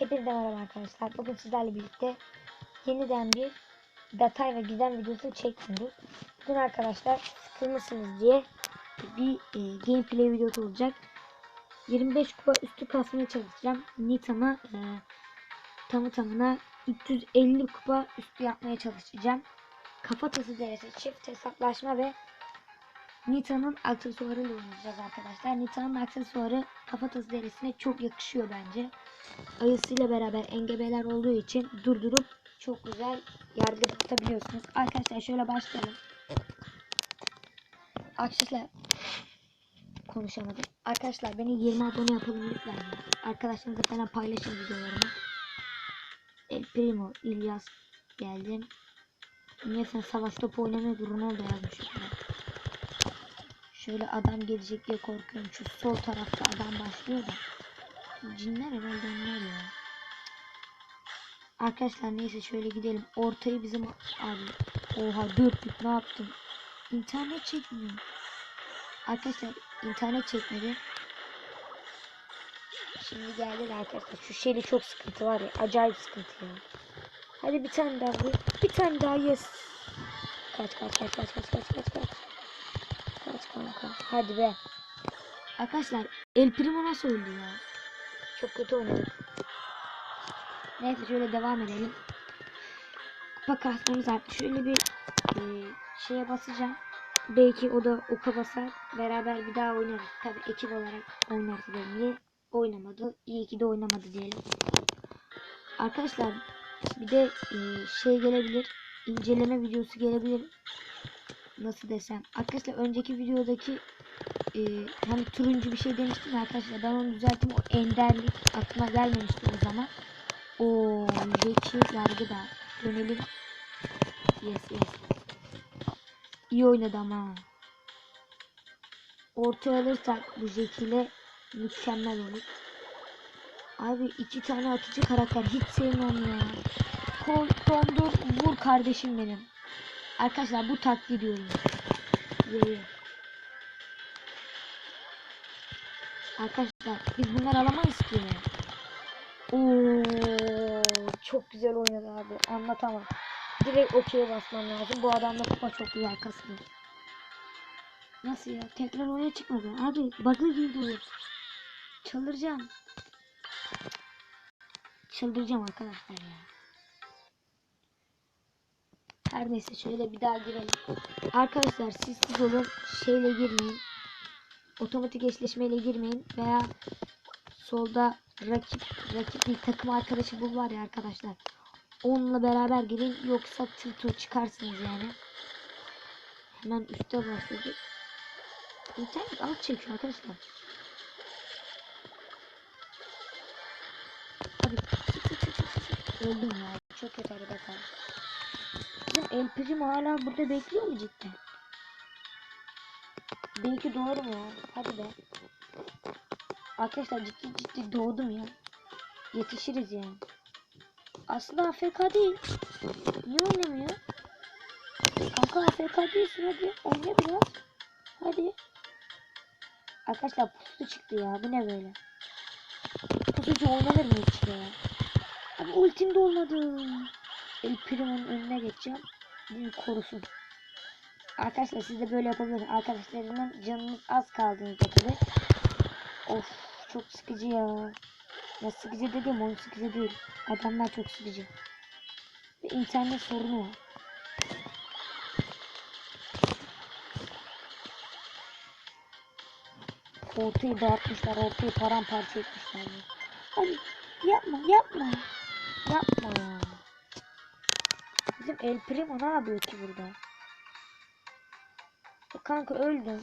Hepinize merhaba arkadaşlar. Bugün sizlerle birlikte yeniden bir detay ve gizem videosu çekmiyoruz. Bugün arkadaşlar sıkılmışsınız diye bir e, gameplay videosu olacak. 25 kupa üstü kasmaya çalışacağım. Nita'ma e, tamı tamına 350 kupa üstü yapmaya çalışacağım. Kafatası deresi çift hesaplaşma ve Nita'nın aksesuarı ile oynayacağız arkadaşlar. Nita'nın aksesuarı kafatası derisine çok yakışıyor bence. Ayısıyla beraber engebeler olduğu için durdurup çok güzel yargı tutabiliyorsunuz. Arkadaşlar şöyle başlayalım. Arkadaşlar konuşamadım. Arkadaşlar beni 20 abone yapalım lütfen. Arkadaşlarınızla falan paylaşın videolarımı. El Primo, İlyas geldim. Niye sen savaş topu oynamıyor Ronaldo yazmış. bana. Şöyle adam gelecek diye korkuyorum. Şu sol tarafta adam başlıyor da. Cinler herhalde onlar ya. Arkadaşlar neyse şöyle gidelim. Ortayı bizim abi. Oha dörtlük ne yaptım? İnternet çekmiyor. Arkadaşlar internet çekmedi. Şimdi geldi arkadaşlar. Şu şeyde çok sıkıntı var ya. Acayip sıkıntı ya. Hadi bir tane daha. Bir tane daha yes. Kaç kaç kaç kaç kaç kaç kaç kaç. Hadi be. Arkadaşlar El Primo nasıl öldü ya? Çok kötü oynadık. Neyse şöyle devam edelim. Kupa kasmamız arttı. Şöyle bir e, şeye basacağım. Belki o da oka basar. Beraber bir daha oynarız. Tabi ekip olarak oynarız diye. Oynamadı. İyi ki de oynamadı diyelim. Arkadaşlar bir de e, şey gelebilir. inceleme videosu gelebilir. Nasıl desem. Arkadaşlar önceki videodaki e, hani turuncu bir şey demiştim arkadaşlar. Ben onu düzelttim. O enderlik aklıma gelmemişti o zaman. O Jeki yargı da dönelim. Yes yes. İyi oynadı ama. Ortaya alırsak bu Jeki ile mükemmel olur. Abi iki tane atıcı karakter hiç sevmem ya. Kol, dondur vur kardeşim benim. Arkadaşlar bu taklit diyorum. Ye, Arkadaşlar biz bunları alamayız ki. Oo, çok güzel oynadı abi. Anlatamam. Direkt okey'e basmam lazım. Bu adamla kupa çok güzel kasıyor. Nasıl ya? Tekrar oraya çıkmadı. Abi bug'ı girdi. Çıldıracağım. Çıldıracağım arkadaşlar ya. Her neyse şöyle bir daha girelim. Arkadaşlar siz siz olun. Şeyle girmeyin. Otomatik eşleşmeyle girmeyin. Veya solda rakip rakip bir takım arkadaşı bul var ya arkadaşlar. Onunla beraber girin. Yoksa tır çıkarsınız yani. Hemen üstte başladık. İnternet alt çekiyor arkadaşlar. Abi sık sık sık sık. Öldüm ya. Çok kötü arada kaldı. Bizim El Primo hala burada bekliyor mu cidden? Doğru mu ya? Hadi be. Arkadaşlar ciddi ciddi doğdum ya. Yetişiriz yani. Aslında AFK değil. Niye oynamıyor? Kanka AFK değilsin hadi. Oyna biraz. Hadi. Arkadaşlar pusu çıktı ya. Bu ne böyle? Pusucu oynanır mı hiç ya? Abi ultim de olmadı. El Primo'nun önüne geçeceğim. Beni korusun. Arkadaşlar siz de böyle yapabilirsiniz. Arkadaşlarımın canınız az kaldığınızda tabi. Of çok sıkıcı ya. Ya sıkıcı dedim oyun sıkıcı değil. Adamlar çok sıkıcı. Ve internet sorunu var. Ortayı dağıtmışlar. Ortayı paramparça etmişler. Hadi yapma yapma. Yapma ya. Bizim El Primo ne yapıyor ki burada? Kanka öldün.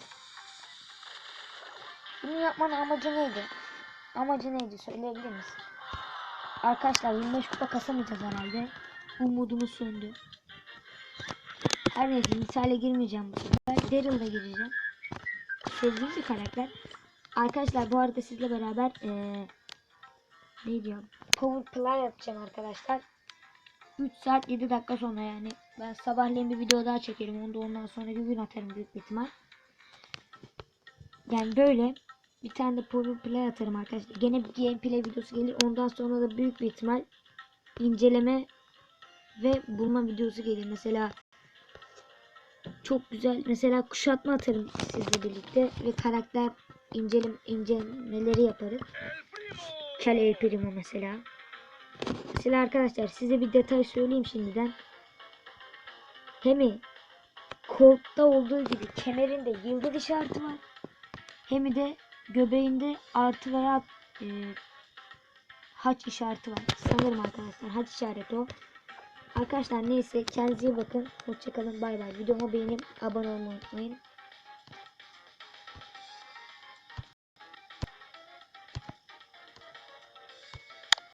Bunu yapmanın amacı neydi? Amacı neydi söyleyebilir misin? Arkadaşlar 25 kupa kasamayacağız herhalde. Umudumuz söndü. Her neyse misale girmeyeceğim bu sefer. Daryl'da gireceğim. Sevdiğim bir karakter. Arkadaşlar bu arada sizle beraber ee, ne diyorum? Power play yapacağım arkadaşlar. 3 saat 7 dakika sonra yani. Ben sabahleyin bir video daha çekerim. Onu da ondan sonra bir gün atarım büyük ihtimal. Yani böyle bir tane de Power Play atarım arkadaşlar. Gene bir gameplay videosu gelir. Ondan sonra da büyük bir ihtimal inceleme ve bulma videosu gelir. Mesela çok güzel mesela kuşatma atarım sizle birlikte ve karakter incelem incelemeleri yaparız. Kel El Primo mesela. Mesela arkadaşlar size bir detay söyleyeyim şimdiden. Hem Colt'ta olduğu gibi kemerinde yıldız işareti var. Hem de göbeğinde artı veya e, haç işareti var. Sanırım arkadaşlar haç işareti o. Arkadaşlar neyse kendinize iyi bakın. Hoşçakalın bay bay. Videomu beğenip abone olmayı unutmayın.